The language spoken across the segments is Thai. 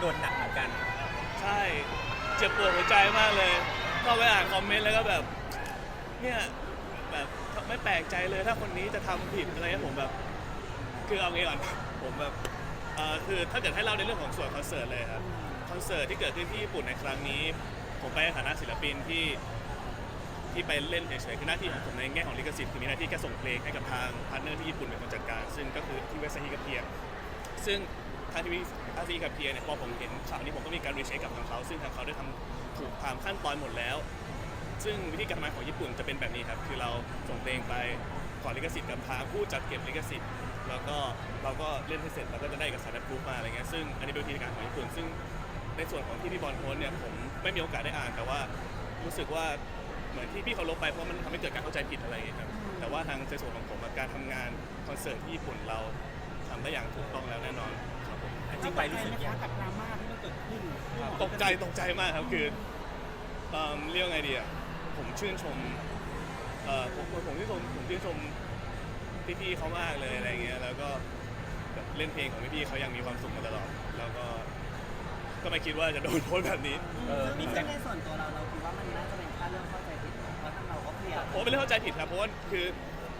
โดนหนักเหมือนกัน ใช่เจ็บปวดหัวใจมากเลยเข้าไปอ่านคอมเมนต์แล้วก็แบบเนี่ยแบบไม่แปลกใจเลยถ้าคนนี้จะทำผิดอะไรเงี้ยผมแบบ คือเอางี้ก่อน ผมแบบเอ่อคือถ้าเกิดให้เล่าในเรื่องของส่วนคอนเสิร์ตเลยครับคอนเสิร์ตที่เกิดขึ้นที่ญี่ปุ่นในครั้งนี้ ผมไปในฐานะศิลปินที่ที่ไปเล่นเฉยๆคือหน้าที่ของผมในแง่ของลิขสิทธิ์คือมีหน้าที่แค่ส่งเพลงให้กับทางพาร์ทเนอร์ที่ญี่ปุ่นเป็นคนจัดการ ซึ่งก็คือที่เวสต์ฮิกับเพีย ซึ่งทางทีวีทางทีวีกับเพียเนี่ยพอผมเห็นข่าวนี้ผมก็มีการรีเช็คกับทางเขาซึ่งทางเขาได้ทำถูกตามขั้นตอนหมดแล้ว ซึ่งวิธีการทำงานของญี่ปุ่นจะเป็นแบบนี้ครับ คือเราส่งเพลงไปขอลิขสิทธิ์กับทางผู้จัดเก็บลิขสิทธิ์ แล้วก็เราก็เล่นให้เสร็จเราก็จะได้เอกสารรับรู้มาอะไรเงี้ยซึ่งอันนี้เป็นวิธีการของญี่ปุ่น ซึ่งในส่วนของที่พี่บอลโพสต์เนี่ยผมไม่มีโอกาสได้อ่านแต่ว่ารู้สึกว่าเหมือนที่พี่เขาลบไปเพราะมันทำให้เกิดการเข้าใจผิดอะไรอย่างเงี้ยครับแต่ว่าทางในส่วนของผมอะการทำงานคอนเสิร์ตที่ญี่ปุ่นเรา ทำได้อย่างถูกต้องแล้วแน่นอนครับผมจริงไปรู้สึกไหมยังคะกับดราม่าที่มันเกิดขึ้นตกใจตกใจมากครับคือเอิ่มเรียกว่าไงดีอะผมชื่นชมเอ่อผมผมชื่นชมผมชื่นชมพี่ๆเขามากเลยอะไรเงี้ยแล้วก็แบบเล่นเพลงของพี่ๆเขายังมีความสุขมาตลอด แล้วก็ก็ไม่คิดว่าจะโดนโพสต์แบบนี้เออมีซึ่งแต่ในส่วนตัวเราเราคิดว่ามันน่าจะเป็นแค่เรื่องเข้าใจผิดเพราะทางเราก็เคลียร์ ผมเป็นเรื่องเข้าใจผิดครับเพราะว่าคือ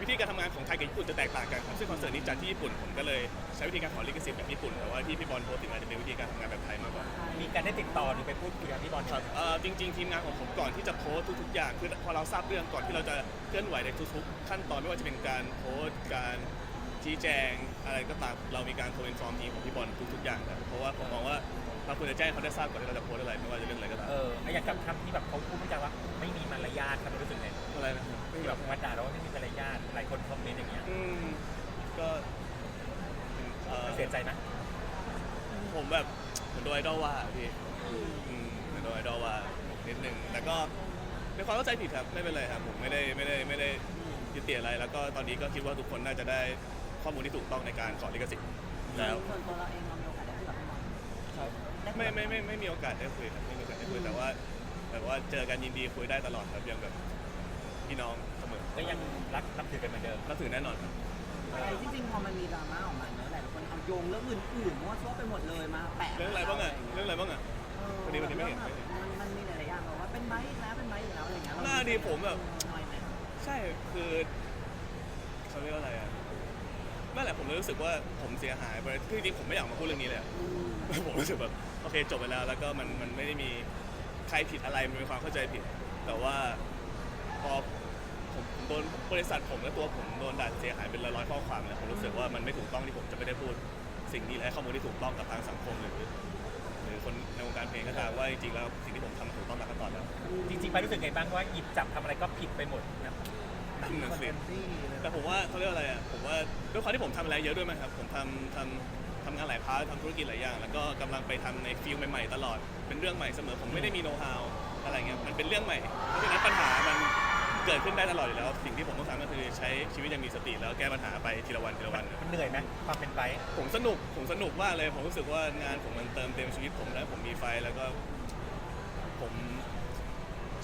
วิธีการทำงานของไทยกับญี่ปุ่นจะแตกต่างกันครับซึ่งคอนเสิร์ตนี้จัดที่ญี่ปุ่นผมก็เลยใช้วิธีการขอลิขสิทธิ์แบบญี่ปุ่นแต่ว่าที่พี่บอลโพสต์ถึงอาจจะเป็นวิธีการทำงานแบบไทยมากกว่า มีการได้ติดต่อหรือไปพูดคุยกับพี่บอลครับเอ่อจริงๆ ทีมงานของผมก่อนที่จะโพสต์ทุกๆอย่างคือพอเราทราบเรื่องก่อนที่เราจะเคลื่อนไหวในทุกๆ ขั้นตอนไม่ว่าจะเป็นการโพสต์การ ชี้แจงอะไรก็ตามเรามีการโทรอินฟอร์มทีมของพี่บอลทุกๆอย่างครับเพราะว่าผมมองว่าเราควรจะแจ้งเขาได้ทราบก่อนที่เราจะโพสต์อะไรไม่ว่าจะเรื่องอะไรก็ตามเออไอ้อย่างกับคำที่แบบเขาพูดเมื่อกี้ว่าไม่มีมารยาทครับรู้สึกไงอะไรนะครับที่แบบมาด่าเราว่าไม่มีมารยาทหลายคนคอมเมนต์อย่างเงี้ยอืมก็เอ่อเสียใจไหมผมแบบเหมือนโดนไอดอลว่าอะพี่อืมเหมือนโดนไอดอลว่านิดนึงแต่ก็เป็นความเข้าใจผิดครับไม่เป็นไรครับผมไม่ได้ไม่ได้ไม่ได้ยึดติดอะไรแล้วก็ตอนนี้ก็คิดว่าทุกคนน่าจะได้ ข้อมูลที่ถูกต้องในการขอลิขสิทธิ์แล้วส่วนตัวเราเองเรามีโอกาสได้คุยกับพี่บอลด้คุยไม่ไม่ไม่ไม่มีโอกาสได้คุยครับไม่มีโอกาสได้คุยแต่ว่า แต่ว่าเจอกันยินดีคุยได้ตลอดครับยังแบบพี่น้องเสมอก็ยังรักนับถือกันเหมือนเดิมก็ถือแน่นอนครับ อะไรที่จริงพอมันมีดราม่าออกมาเนอะหลายคนเอาโยงเรื่องอื่นๆมั่วซั่วไปหมดเลยมาแปะเรื่องอะไรบ้างอะเรื่องอะไรบ้างอะเออพอดีวันนี้ไม่เห็นแบบมันมันมีหลายๆอย่างแบบว่าเป็นไบค์อีกแล้วเป็นไบค์อีกแล้วอะไรอย่างเงี้ยเรหน้าดีผมแบบ น้อยไหม ใช่คือเขาเรียกว่าอะไรอะ นั่นแหละผมเลยรู้สึกว่าผมเสียหายไปคือจริงๆผมไม่อยากมาพูดเรื่องนี้เลยอะ ผมรู้สึกแบบโอเคจบไปแล้ว แล้วก็มันมันไม่ได้มีใครผิดอะไรมันเป็นความเข้าใจผิด แต่ว่าพอผมผมโดนบริษัทผมและตัวผมโดนด่าเสียหายเป็นร้อยๆข้อความเนี่ยผมรู้สึกว่ามันไม่ถูกต้องที่ผมจะไม่ได้พูดสิ่งนี้และให้ข้อมูลที่ถูกต้องกับทางสังคมหรือหรือคนในวงการเพลงก็ตามว่าจริงๆแล้วสิ่งที่ผมทำมันถูกต้องตามขั้นตอนแล้ว จริงๆไปรู้สึกไงบ้างว่าหยิบจับทำอะไรก็ผิดไปหมดนะ นนะสิแต่ผมว่าเขาเรียกว่าอะไรอะผมว่าด้วยความที่ผมทำอะไรเยอะด้วยมั้งครับ ผมทำทำทำงานหลายพาร์ททำธุรกิจหลายอย่าง แล้วก็กำลังไปทำในฟิลใหม่ๆ ตลอด เป็นเรื่องใหม่เสมอ ผมไม่ได้มีโน้ตฮาวอะไรเงี้ย มันเป็นเรื่องใหม่ เพราะฉะนั้นปัญหามันเกิดขึ้นได้ตลอดอยู่แล้ว สิ่งที่ผมต้องทำก็คือใช้ชีวิตอย่างมีสติแล้วแก้ปัญหาไปทีละวันทีละวัน มันเหนื่อยไหมความเป็นไปผมสนุก ผมสนุกมากเลย ผมรู้สึกว่างานผมมันเติมเต็มชีวิตผมแล้วผมมีไฟแล้วก็ผม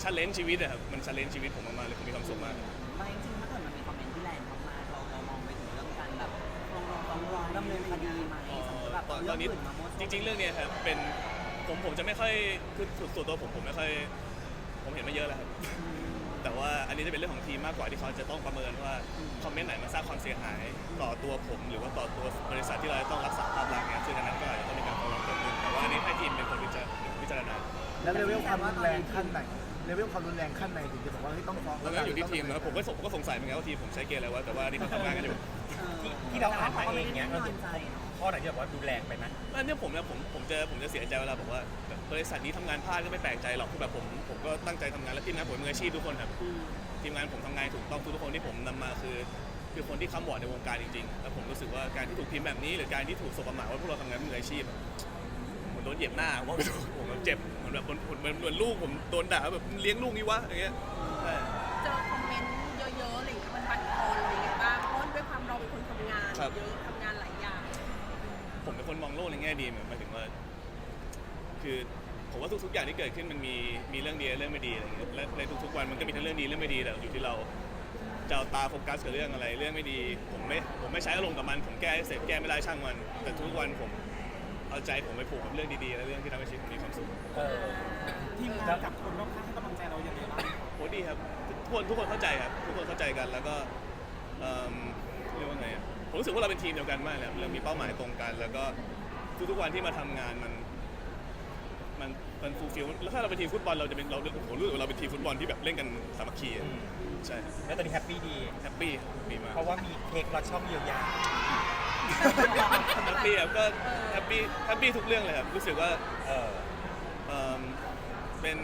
ชันเลนชีวิตอะครับ มันชันเลนชีวิตผมมากๆเลย ผมมีความสุขมาก ไม่จริงๆถ้าเกิดมันมีคอมเมนต์ที่แรงมากๆเราเรามองไปถึงเรื่องการแบบฟ้องร้องฟ้องร้องดำเนินคดีไหมสมมติแบบตอนเอาตเรื่ออนงนี้อื่นมาโม้จริง ๆ เรื่องเนี้ยครับเป็นผมผมจะไม่ค่อยคือส่วนตัวผมผมไม่ค่อยผมเห็นมาเยอะแล้วครับ แต่ว่าอันนี้จะเป็นเรื่องของทีมมากกว่าที่เขาจะต้องประเมินว่าคอมเมนต์ไหนมันสร้างความเสียหายต่อตัวผมหรือว่าต่อตัวบริษัทที่เราต้องรักษาภาพลักษณ์เนี่ยซึ่งอันนั้นก็อาจจะต้องมีการฟ้องร้องเกิดขึ้นแต่ว่าอันนี้ให้ทีมเป็นคนพิจารพิจารณา แล้วเลเวลความรุนแรงขั้นไหนเลเวลความรุนแรงขั้นไหนถึงจะบอกว่าเฮ้ยต้องฟ้องแล้วก็อยู่ที่ทีมนะครับผมก็สงผมก็สงสัยเหมือนกันว่าทีมผมใช้เกณฑ์อะไรวะแต่ว่าอันนี่เขาทำงานกันอยู่ที่ที่เราอ่านมาเองเนี้ยเราไม่ได้ใจเนาะข้อไหนที่แบบว่าดูแรงไปไหมอันเนี้ยผมเนี่ยผมผมจะผมจะเสียใจเวลาบอกว่าแบบบริษัทนี้ทำงานพลาดก็ไม่แปลกใจหรอกคือแบบผมผมก็ตั้งใจทำงานและทีมงานผมเป็นมืออาชีพทุกคนครับทีมงานผมทำงานถูกต้องทุกๆคนที่ผมนำมาคือคือคนที่ค้ำวอร์ดในวงการจริงๆแล้วผมรู้สึกว่าการที่ถูกพิมพ์แบบนี้ หรือการที่ถูกสบประมาทว่าพวกเราทำงานมืออาชีพอะเหมือน โดนเหยียบหน้าว่าไม่ถูกผมแบบเจ็บเหมือนแบบเหมือนเหมือนลูกผมโดนด่าแบบเลี้ยงลูกนี่วะอย่างเงี้ยใช่เจอคอมเมนต์เยอะๆอะไรอย่างเงี้ยมันบั่นทอนอะไรอย่างเงี้ยบ้างเพราะด้วยความเราเป็นคนทำงานเยอะทำงานหลายอย่าง ผมเป็นคนมองโลกในแง่ดีเหมือนหมายถึงว่า คือผมว่าทุกๆอย่างที่เกิดขึ้นมันมีมีเรื่องดีและเรื่องไม่ดีอะไรเงี้ยและในทุกๆวันมันก็มีทั้งเรื่องดีเรื่องไม่ดีแต่อยู่ที่เราจะเอาตาโฟกัสกับเรื่องอะไร เรื่องไม่ดี ผมไม่ผมไม่ใช้อารมณ์กับมัน ผมแก้ให้เสร็จแก้ไม่ได้ช่างมัน แต่ทุกวันผม เอาเอาใจผมไปผูกกับเรื่องดีๆ และเรื่องที่ทำให้ชีวิตผมมีความสุขเออทีมงานกับคนรอบข้างให้กำลังใจเราอย่างไรบ้างโอ้ดีครับทุกคนทุกคนเข้าใจครับ ทุกคนเข้าใจกันแล้วก็เอิ่มเรียกว่าไงอะผมรู้สึกว่าเราเป็นทีมเดียวกันมากเลยครับเรามีเป้าหมายตรงกัน แล้วก็ทุกๆวันที่มาทำงานมัน มันมันฟูลฟิลแล้วถ้าเราเป็นทีมฟุตบอลเราจะเป็นเราผมรู้สึกว่าเราเป็นทีมฟุตบอลที่แบบเล่นกันสามัคคีอะอืมใช่ครับแล้วตอนนี้แฮปปี้ดี แฮปปี้ครับดีมากเพราะว่ามีเค้กรสช่องเยียวยา แฮปปี้ครับก็แฮปปี้แฮปปี้ทุกเรื่องเลยครับรู้สึกว่าเออเอิ่มเป็น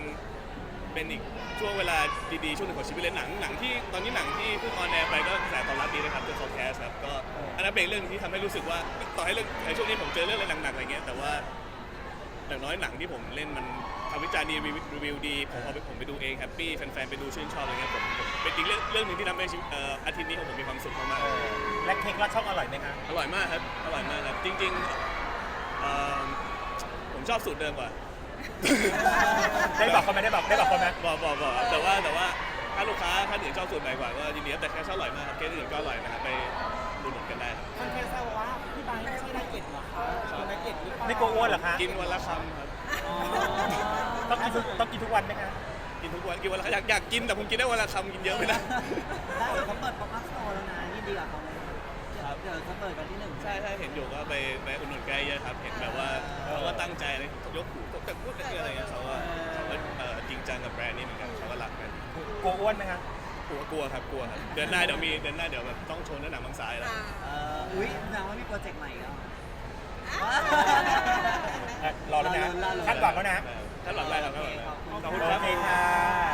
เป็นอีกช่วงเวลาดีๆช่วงหนึ่งของชีวิตเลยหนังหนังที่ตอนนี้หนังที่เพิ่งออนแอร์ไปก็กระแสตอบรับดีนะครับ The Forecast ครับก็อันนั้นเป็นเรื่องที่ทำให้รู้สึกว่าต่อให้เรื่องในช่วงนี้ผมเจอเรื่องอะไรหนักๆอะไรเงี้ยแต่ว่าอย่างน้อยหนังที่ผมเล่นมัน คำวิจารณ์ดีรีวิวรีวิวดีผมเอาไปผมไปดูเองแฮปปี้แฟนๆไปดูชื่นชอบอะไรเงี้ยผมผมเป็นอีกเรื่องเรื่องหนึ่งที่ทำให้ชีวิตเอ่ออาทิตย์นี้ของผมมีความสุขมากเอๆอและเค้กรสช่องอร่อยไหมคะอร่อยมากครับ อร่อยมากครับ จริงๆเอิ่มผมชอบสูตรเดิมกว่า ได้บอกเขาไหมได้บอกได้บอกเขาไหมบอกบอกบอกแต่ว่าแต่ว่าถ้าลูกค้าท่านอื่นชอบสูตรไหนกว่าก็ยินดีครับแต่แค่ชอบอร่อยมากครับเคสอื่นก็อร่อยนะครับไปดูหนุนกันได้ครับคนแค่แซวว่าพี่ไบร์ทไม่ใช่ไดเอทเหรอคะเป็นไดเอทหรือเปล่าไม่กลัวอ้วนเหรอคะกินวันละคำครับ ต้องกินทุกต้องกินทุกวันไหมคะกินทุกวันกินวันละอยากอยากกินแต่ผมกินได้วันละคำกินเยอะไม่ได้ได้เดี๋ยวเขาเปิดป๊อปอัพสโตร์แล้วนะยินดีกับเขาเลยเดี๋ยวเขาเปิดวันที่หนึ่งใช่ใช่เห็นอยู่ก็ไปไปอุดหนุนแกเยอะครับ เห็นแบบว่าเขาก็ตั้งใจเลยยกหูแต่พูดแต่อะไรเงี้ยเขาก็เขาก็เอ่อจริงจังกับแบรนด์นี้เหมือนกันเขาก็รักกันกลัวอ้วนไหมคะกลัวกลัวครับกลัวครับเดือนหน้าเดี๋ยวมีเดือนหน้าเดี๋ยวแบบต้องโชว์เนื้อหนังมังสายแล้ว เอ่ออุ้ยแสดงว่ามีโปรเจกต์ใหม่อีกแล้วอะรอ แล้วนะรอลุ้นคาดหวังแล้วนะถ้าหลังได้ครับถ้าหลังได้ขอบคุณขอบคุณโอครับเคค่ะ